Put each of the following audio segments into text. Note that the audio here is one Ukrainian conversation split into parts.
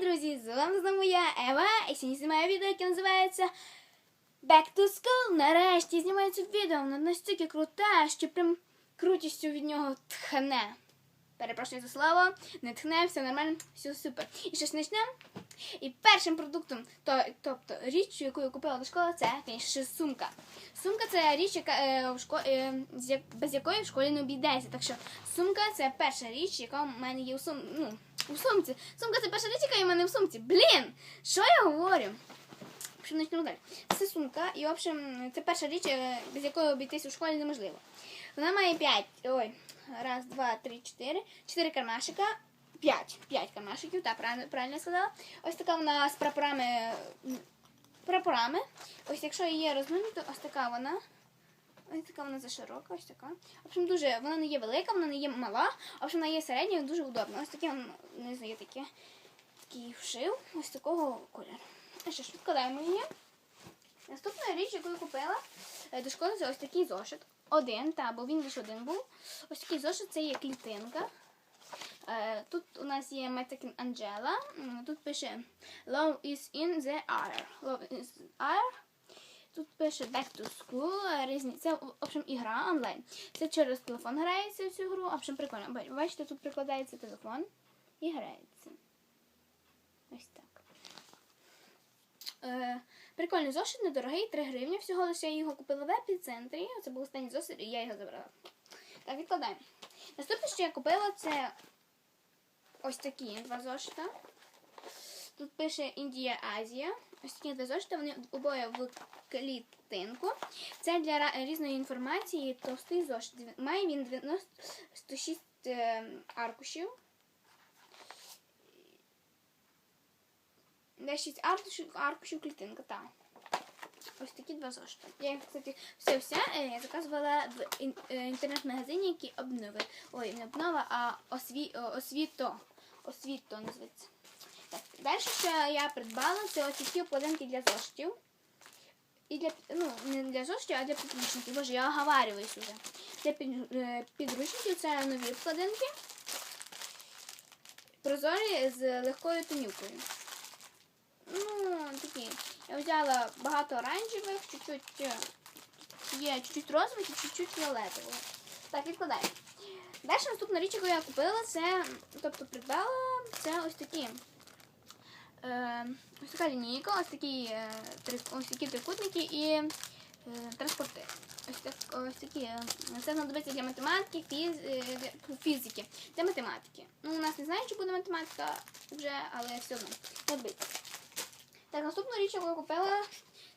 друзі! З вами знову я, Ева, і сьогодні знімаю відео, яке називається Back to School. Нарешті знімаю це відео. Воно настільки круте, що прям крутістю від нього тхне. Перепрошую за слово, не тхне, все нормально, все супер. І що ж почнемо? І першим продуктом, то, тобто річ, яку я купила до школи, це, звісно, сумка. Сумка це річ, яка е, в шко... е, без якої в школі не обійдеться. Так що сумка це перша річ, яка в мене є у сум... ну, у сумці. Сумка це перша річ, яка в мене в сумці. Блін! Що я говорю? Общем, почнемо далі. Це сумка, і в общем, це перша річ, е, без якої обійтись у школі неможливо. Вона має 5. Ой, раз, два, три, чотири. Чотири кармашика. П'ять. П'ять кармашиків, так, правильно, правильно я сказала. Ось така вона з прапорами. Прапорами. Ось якщо її розминути, ось така вона. Така вона заширока, ось така. В общем, дуже, вона не є велика, вона не є мала, в общем, вона є середня, дуже удобна. Ось таке, не знаю, таке, такий вшив, ось такого кольору. А що ж, відкладаємо її. Наступна річ, яку я купила е, до школи, це ось такий зошит. Один, та, бо він лише один був. Ось такий зошит, це є клітинка. Е, Тут у нас є Метакін Анджела. Тут пише Love is in the air. Love is air. Пише Back to School. е, Різні. Це, в общем, ігра онлайн. Це через телефон грається в цю гру. В общем, прикольно. Бачите, тут прикладається телефон і грається. Ось так. Е, прикольний зошит, недорогий, 3 гривні. Всього лише я його купила в епіцентрі. Це був останній зошит, і я його забрала. Так, відкладаємо. Наступне, що я купила, це ось такі два зошита. Тут пише Індія Азія. Ось такі два зошита, вони обоє в клітинку. Це для різної інформації товстий зошит. Має він 96 е, аркушів. 10 аркушів, аркушів клітинка, так. Ось такі два зошити. Я їх, кстати, все все я заказувала в е, інтернет-магазині, який обнови. Ой, не обнова, а осві, освіто. Освіто називається. Так, далі, що я придбала, це ось такі обкладинки для зошитів. І для, ну, не для зошитів, а для підручників. Боже, я оговарююсь уже. Для е, підручників це нові обкладинки. Прозорі з легкою тонюкою. Ну, такі. Я взяла багато оранжевих, чуть-чуть е, є чуть-чуть розових і чуть-чуть фіолетових. Так, відкладаємо. Далі наступна річ, яку я купила, це, тобто придбала, це ось такі. Е, ось така лінійка, ось такі, е, ось такі трикутники і е, транспорти. Ось, так, ось такі. Це знадобиться для математики, фіз, фізики, для математики. Ну, у нас не знаю, чи буде математика вже, але все одно. Так, наступну річ, яку я купила,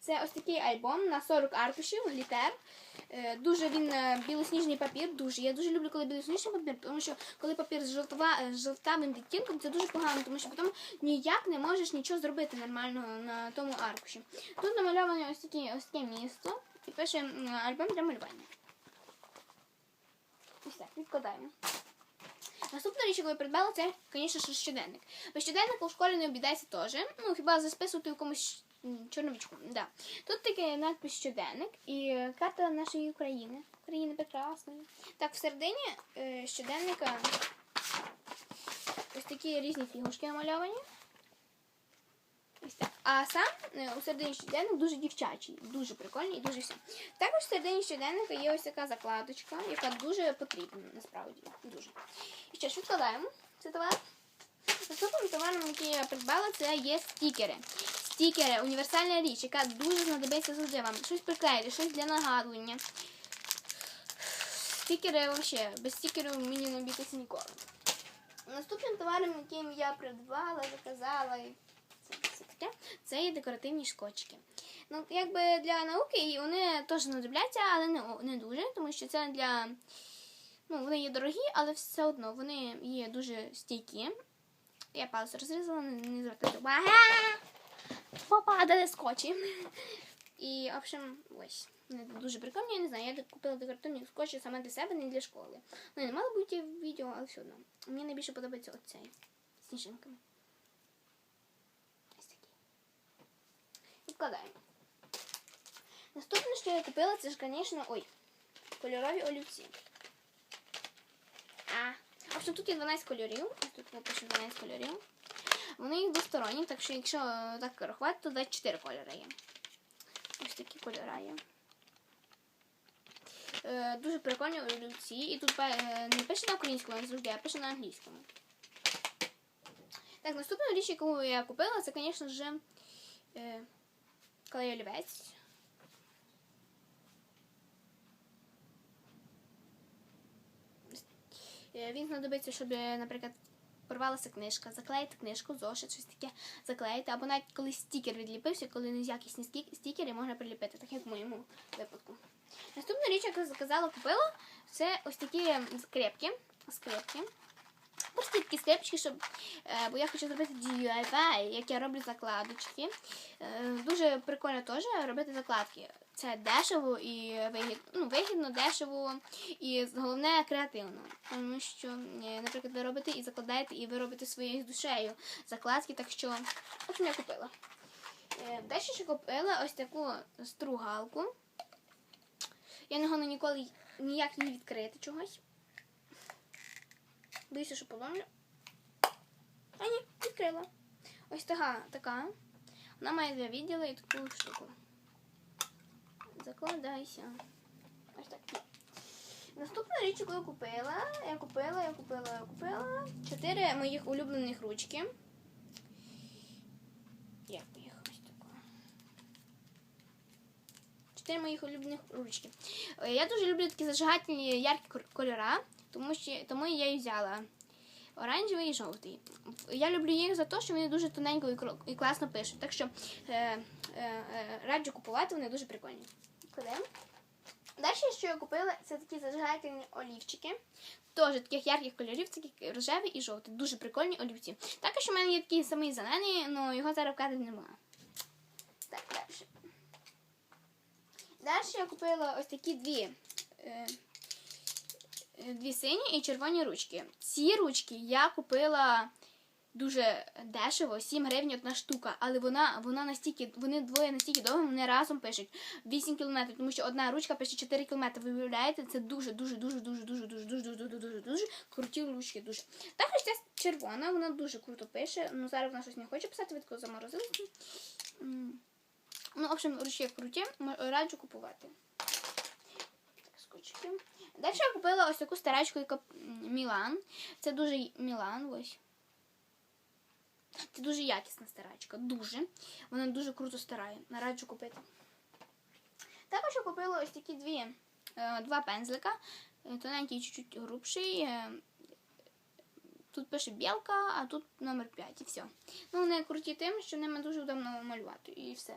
це ось такий альбом на 40 аркушів, літер. Е, Дуже він е, білосніжний папір. Дуже. Я дуже люблю, коли білосніжний папір, тому що коли папір з, жовтова, е, з жовтавим відтінком, це дуже погано, тому що потім ніяк не можеш нічого зробити нормального на тому аркуші. Тут намальоване ось, такі, ось таке місто і пише альбом для малювання. Ось так, відкладаємо. Наступна річ, яку я придбала, це, звісно щоденник. Без щоденника у школі не обійдеться теж. Ну, хіба засписувати в якомусь м, чорновичку. Да. Тут такий надпис щоденник і карта нашої України. України прекрасної. Так, всередині е, щоденника ось такі різні фігушки намальовані. А сам е, у середині щоденник дуже дівчачий, дуже прикольний і дуже все. Також в середині щоденника є ось така закладочка, яка дуже потрібна насправді. Дуже. І що ж відкладаємо цей товар. Наступним товаром, який я придбала, це є стікери. Стікери універсальна річ, яка дуже знадобиться завжди вам. Щось приклеїти, щось для нагадування. Стікери взагалі, без стікерів мені не обійтися ніколи. Наступним товаром, яким я придбала, заказала і це, є декоративні шкотчики. Ну, якби для науки і вони теж знадобляться, але не, не дуже, тому що це для. Ну, вони є дорогі, але все одно вони є дуже стійкі. Я палець розрізала, не звертайте уваги. Попадали скотчі. І, в общем, ось. Вони дуже прикольні, я не знаю. Я купила декоративні скотчі саме для себе, не для школи. Ну, не мало бути відео, але все одно. Мені найбільше подобається оцей. Сніжинками. Ось такий. Відкладаємо. Наступне, що я купила, це ж, звісно, ой, кольорові олівці. А, в общем, тут є 12 кольорів. Ось тут напишу 12 кольорів. Вони двосторонні, так що якщо так рахувати, то 24 кольори є. Ось такі кольори є. Е, дуже прикольні олівці. І тут е, не пише на українському, як завжди, а пише на англійському. Так, наступна річ, яку я купила, це, звісно ж, е, клей. Е, Він знадобиться, щоб, наприклад, порвалася книжка, заклеїти книжку, зошит, щось таке заклеїти, або навіть коли стікер відліпився, коли неякісні стікери можна приліпити, так як в моєму випадку. Наступна річ, яку заказала, купила, це ось такі скрепки. скрепки. Просто такі скрепочки, щоб, е, бо я хочу зробити DIY, як я роблю закладочки. Е, Дуже прикольно теж робити закладки. Це дешево і вигідно, ну, вигідно, дешево і головне креативно. Тому що, е, наприклад, ви робите і закладаєте, і ви робите своєю душею закладки, так що общем, я купила. Далі ще купила ось таку стругалку. Я не гону ніколи ніяк її відкрити чогось. Боюся, що поломлю. А ні, відкрила. Ось така, така. Вона має два відділи і таку штуку. Закладайся. Ось так. Наступна річ, яку я купила, я купила, я купила, я купила. Чотири моїх улюблених ручки. Як їх ось тако. Чотири моїх улюблених ручки. Е, Я дуже люблю такі зажигательні яркі кольора, тому що тому я її взяла. Оранжевий і жовтий. Я люблю їх за те, що вони дуже тоненько і класно пишуть. Так що е, е, е, раджу купувати, вони дуже прикольні. Кладемо. Далі, що я купила, це такі зажигательні олівчики. Теж таких ярких кольорів, це такий рожевий і жовтий. Дуже прикольні олівці. Також у мене є такий самий зелений, але його зараз в кадрі немає. Так, далі. Далі я купила ось такі дві. Е, е, Дві сині і червоні ручки. Ці ручки я купила дуже дешево, 7 гривень одна штука, але вона, вона настільки, вони двоє настільки довго, вони разом пишуть 8 кілометрів, тому що одна ручка пише 4 кілометри. Ви уявляєте, це дуже, дуже, дуже, дуже, дуже, дуже, дуже, дуже, дуже, дуже, дуже круті ручки. Дуже. Також ця червона, вона дуже круто пише. Ну зараз вона щось не хоче писати, відколи заморозилася. М. Ну, в общем, ручки круті, раджу купувати. Далі я купила ось таку старачку, яка Мілан. Це дуже Мілан, ось. Це дуже якісна старачка. Дуже. Вона дуже круто старає. Раджу купити. Також я купила ось такі дві, е, два пензлика. Е, Тоненький чуть-чуть грубший. Е, Тут пише білка, а тут номер 5 і все. Ну, вони круті тим, що ними дуже удобно малювати. І все.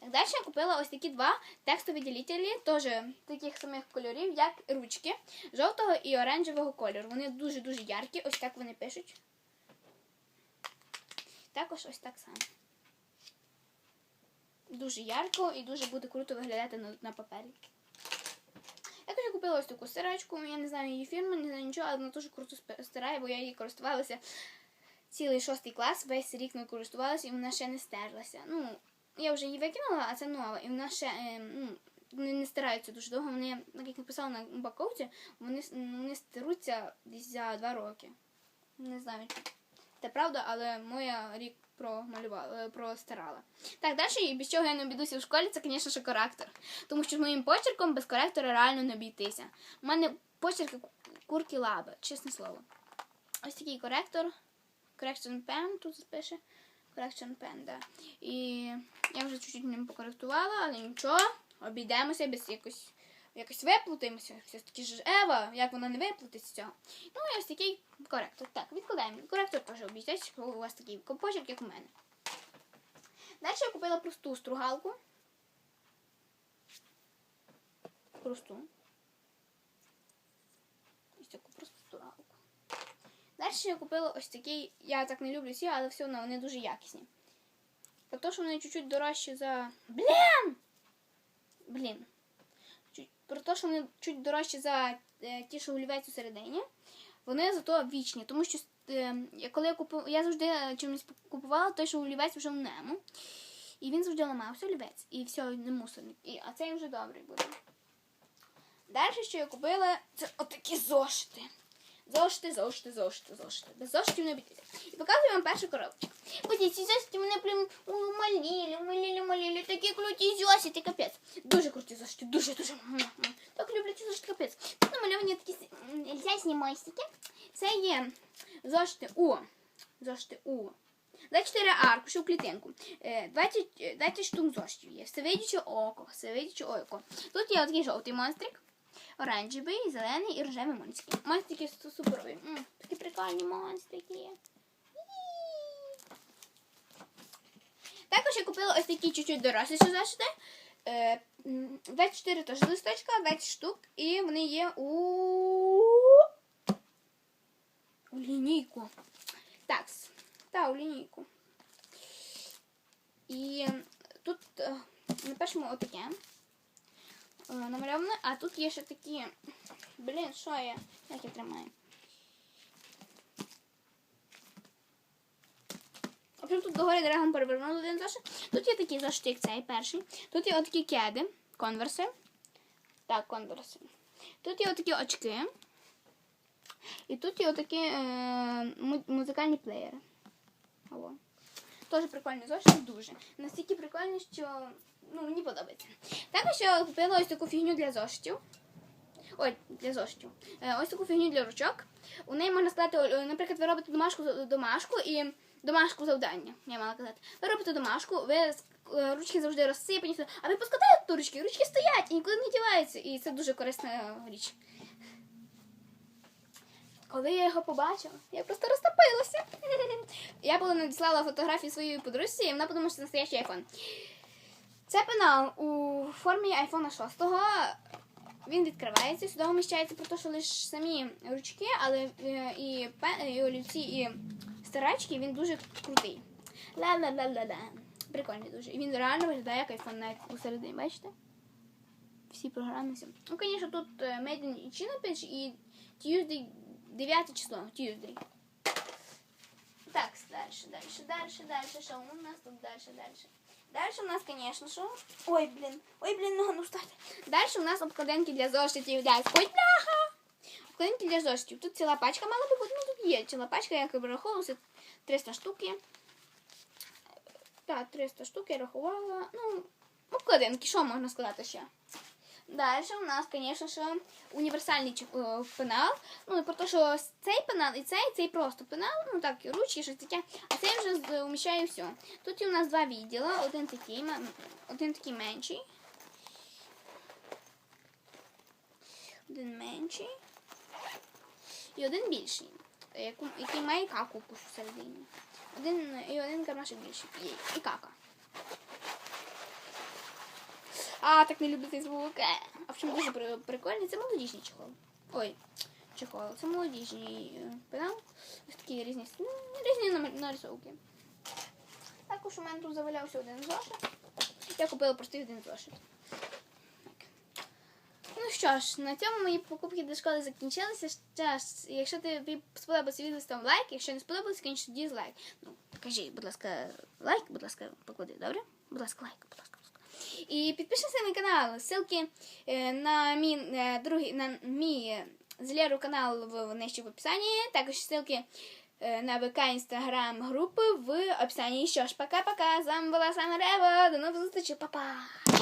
Так, далі я купила ось такі два текстові ділителі, теж таких самих кольорів, як ручки, жовтого і оранжевого кольору. Вони дуже-дуже яркі, ось так вони пишуть. Також ось так само. Дуже ярко і дуже буде круто виглядати на, на папері. Я купила ось таку стирачку, я не знаю її фірму, не знаю нічого, але вона дуже круто стирає, бо я її користувалася цілий шостий клас, весь рік не користувалася і вона ще не стерлася. Ну, я вже її викинула, а це нова, і вона ще е, ну, вони не стираються дуже довго. Вони, як написала на упаковці, вони, вони стируться десь за два роки. Не знаю, чи це правда, але моя рік промалювала, е, простирала. Так, далі, і без чого я не обійдуся в школі, це, звісно, ж, коректор. Тому що з моїм почерком без коректора реально не обійтися. У мене почерк курки лаби, чесне слово. Ось такий коректор. Correction pen тут пише. Correction pen, да. І я вже чуть-чуть ним покоректувала, але нічого, обійдемося без якось. Якось виплутаємося. Все таки ж Ева, як вона не виплутається з цього. Ну і ось такий коректор. Так, відкладаємо. Коректор теж обійдеться, якщо у вас такий почерк, як у мене. Далі я купила просту стругалку. Просту. Ось таку просту стругалку. Далі я купила ось такий, я так не люблю ці, але все одно вони дуже якісні. Про те, що вони чуть-чуть дорожчі за. Блін! Блін. Про те, що вони чуть дорожчі за е, ті, що олівець у середині. Вони зато вічні, тому що е, коли я купувала, я завжди чимось купувала той, що олівець вже в нему. І він завжди ламався олівець. І все, не мусорник. І, а цей вже добрий буде. Далі, що я купила, це отакі зошити. Зошити, зошити, зошити, зошити. Без зошитів не обійтися. І показую вам першу коробочку. Ось ці мене прям умаліли, умаліли, умаліли. Такі круті зошити, капець. Дуже круті зошити, дуже, дуже. Так люблю ці зошити, капець. Тут намальовані такі зясні мостики. Це є зошити у. Зошити у. 24 аркуші у клітинку. Е, 20, е, 20 штук зошитів є. Всевидяче око, всевидяче око. Тут є такий жовтий монстрик, оранжевий, зелений і рожевий монстрики. Монстрики су- суперові. Такі прикольні монстрики. Також я купила ось такі чуть-чуть доросліші зошити. Е, 24 теж листочка, 20 штук, і вони є у, у лінійку. Так, та у лінійку. І тут е, на першому отаке е, намальоване, а тут є ще такі. Блін, що я? Як я тримаю? Общем, тут догорі дерегом перевернули один зошит. Тут є такі зошити, як цей перший. Тут є отакі кеди, конверси. Так, конверси. Тут є отакі очки. І тут є отакі е, музикальні плеєри. Алло. Теж прикольні зошити, дуже. Настільки прикольні, що ну, мені подобається. Також я купила ось таку фігню для зошитів. Ой, для зошитів. Е, Ось таку фігню для ручок. У неї можна сказати, е, наприклад, ви робите домашку, домашку і домашку завдання. Я мала казати. Ви робите домашку, ви е, ручки завжди розсипані, а ви поскладаєте ту ручки, ручки стоять і нікуди не діваються. І це дуже корисна е, річ. Коли я його побачила, я просто розтопилася. Я була надіслала фотографії своєї подружці, і вона подумала, що це настоящий айфон. Це пенал у формі айфона 6. Він відкривається, сюди вміщається про те, що лише самі ручки, але е, і, пе- і олівці, і старачки, він дуже крутий. Ла-ла-ла-ла-ла. Прикольний дуже. І він реально виглядає як айфон навіть усередині, бачите? Всі програми. Всі. Ну, звісно, тут е, Made in China пише і Tuesday 9 число. Tuesday. Так, дальше, дальше, дальше, дальше. Що у нас тут дальше, дальше? Дальше у нас, конечно, що? Ой, блін. Ой, блін, нога ну встати. Дальше у нас обкладинки для зошитів. Для... Ой, бляха! Обкладинки для зошитів. Тут ціла пачка мала би бути, ну тут є ціла пачка, як і враховувалося 300 штук є. Так, 300 штук я рахувала. Ну, обкладинки, що можна сказати ще? Далі у нас, звісно, що універсальний е, пенал. Ну, про те, що цей пенал і цей, цей просто пенал, ну так, ручки, щось таке, а цей вже вміщає все. Тут у нас два відділи, один такий, один такий менший. Один менший. І один більший, який має каку всередині. Один і один кармашок більший. І, і кака. А, так не люблю цей звук. Е. А в чому дуже прикольний, це молодіжний чехол. Ой, чехол. Це молодіжний е, пенал. Ось такі різні, ну, різні нарисовки. Також у мене тут завалявся один зошит. Я купила простий один зошит. Ну що ж, на цьому мої покупки до школи закінчилися. Ще якщо тобі сподобався відео, став лайк. Якщо не сподобалось, звісно, дізлайк. Ну, кажи, будь ласка, лайк, будь ласка, поклади, добре? Будь ласка, лайк, будь ласка. І підпишися на мій канал. Ссылки е, на мій е, другий на мій е, з Леру канал в нижче в описанні. Також ссылки на ВК Інстаграм групи в описанні. Що ж, пока-пока. З вами була Сама Рева. До нових зустрічей, па-па!